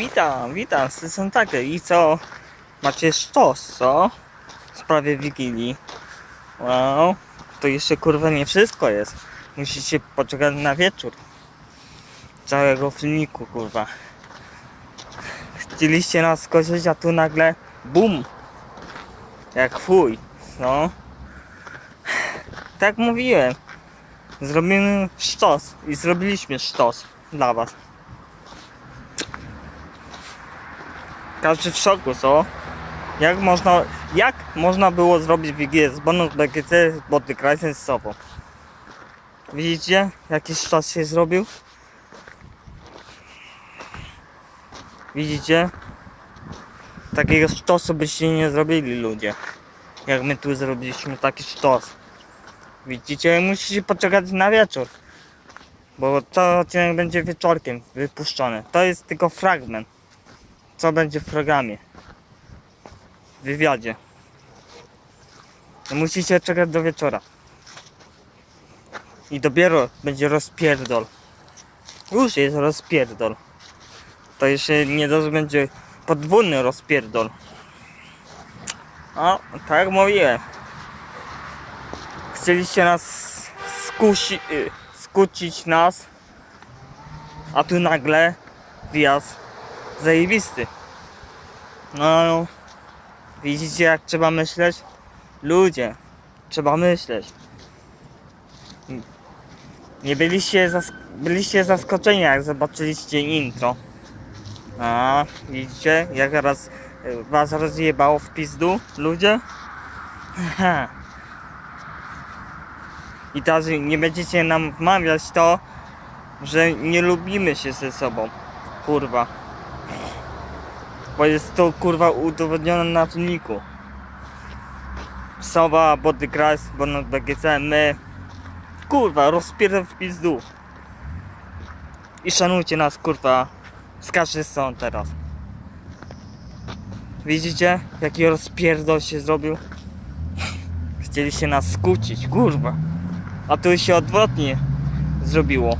Witam, witam, są takie i co? Macie sztos, co? W sprawie Wigilii. Wow, to jeszcze kurwa nie wszystko jest. Musicie poczekać na wieczór. Całego filmiku, kurwa. Chcieliście nas skoczyć, a tu nagle bum! Jak chuj, no. Tak mówiłem. Zrobimy sztos i zrobiliśmy sztos dla was. Każdy w szoku, co? Jak można, jak można było zrobić WG z bonus BGC z Bodykrajsem z sobą? Widzicie, jaki sztos się zrobił? Widzicie? Takiego sztosu byście nie zrobili ludzie. Jak my tu zrobiliśmy taki sztos. Widzicie, musicie poczekać na wieczór. Bo to odcinek będzie wieczorkiem wypuszczony. To jest tylko fragment. Co będzie w programie. W wywiadzie. No musicie czekać do wieczora. I dopiero będzie rozpierdol. Już jest rozpierdol. To jeszcze nie dość będzie podwójny rozpierdol. O, tak jak mówiłem. Chcieliście nas skusi, y, skłócić nas, a tu nagle wjazd zajebisty. No, widzicie jak trzeba myśleć? Ludzie, trzeba myśleć. Nie byliście, zas byliście zaskoczeni jak zobaczyliście intro. A, widzicie jak raz was rozjebało w pizdu, ludzie? I teraz nie będziecie nam wmawiać to, że nie lubimy się ze sobą. Kurwa. Bo jest to kurwa udowodnione na filmiku. Sowa, Body Crash, Bonus BGC, my. Kurwa, rozpierdol w pizdu. I szanujcie nas kurwa z każdej strony teraz. Widzicie jaki rozpierdol się zrobił? Chcieliście nas skłócić, kurwa. A tu się odwrotnie zrobiło.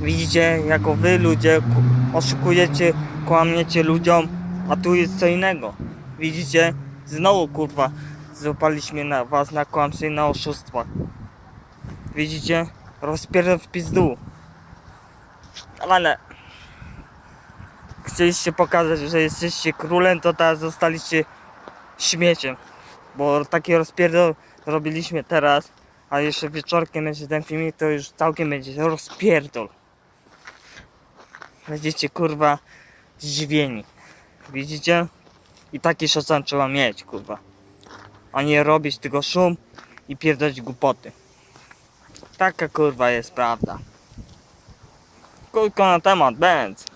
Widzicie, jako wy ludzie ku- oszukujecie, kłamiecie ludziom, a tu jest co innego. Widzicie, znowu kurwa, złapaliśmy na was na kłamstwie i na oszustwach. Widzicie, rozpierdol w pizdu. Ale chcieliście pokazać, że jesteście królem, to teraz zostaliście śmieciem. Bo taki rozpierdol robiliśmy teraz, a jeszcze wieczorkiem będzie ten filmik, to już całkiem będzie rozpierdol. Będziecie kurwa zdziwieni. Widzicie? I taki szacan trzeba mieć, kurwa. A nie robić tylko szum i pierdolić głupoty. Taka kurwa jest prawda. Krótko na temat, będz.